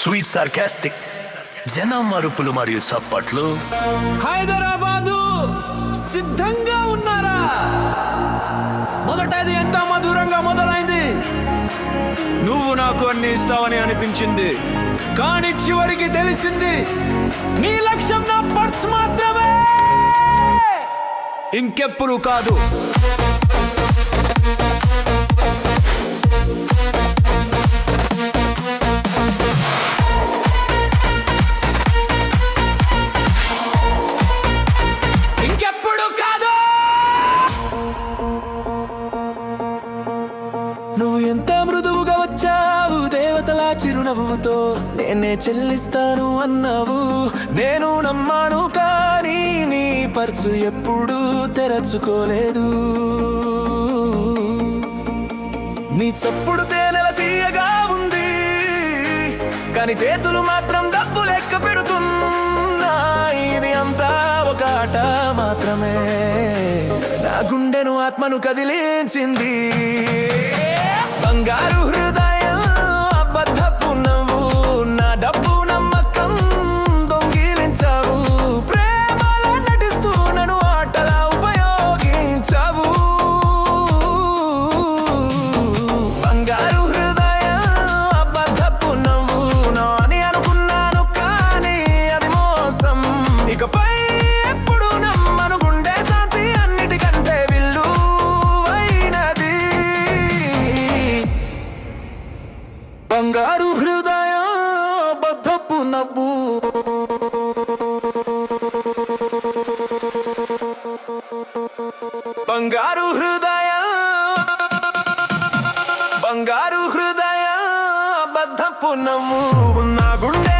Sweet sarcastic జనం మరుపులు మరియు చప్పట్లు. హైదరాబాదు సిద్ధంగా ఉన్నారా? మొదటది ఎంత మధురంగా మొదలైంది? నువ్వు నాకు అన్ని ఇస్తావని అనిపించింది. కానీ చివరికి తెలిసింది నీ లక్ష్యం నా పర్స్ మాత్రమే! ఇంకెప్పుడు కాదు. నువ్వు ఎంత మృదువుగా వచ్చావు? దేవతల చిరునవ్వుతో నేనే చెల్లిస్తాను అన్నావు. నేను నమ్మాను కానీ నీ పర్సు ఎప్పుడు తెరచుకోలేదు. నీ చప్పుడు తేనెల తీయగా ఉంది. కానీ చేతులు మాత్రం డబ్బు లెక్క పెడుతున్నా. ఇది అంతా ఒక ఆట మాత్రమే. నా గుండెను ఆత్మను కదిలించింది. బంగారు హృదయ బద్ధపు నవ్వు. బంగారు హృదయ బంగారు హృదయ బద్ధపు నవ్వు. నా గుండె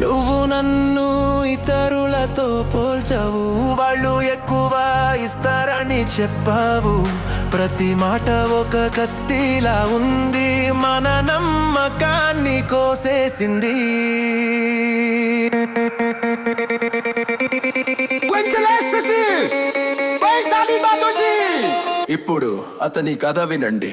నువ్వు నన్ను ఇతరులతో పోల్చావు వాళ్ళు ఎక్కువ ఇస్తారని చెప్పావు ప్రతి మాట ఒక కత్తిలా ఉంది మన నమ్మకాన్ని కోసేసింది ఇప్పుడు అతని కథ వినండి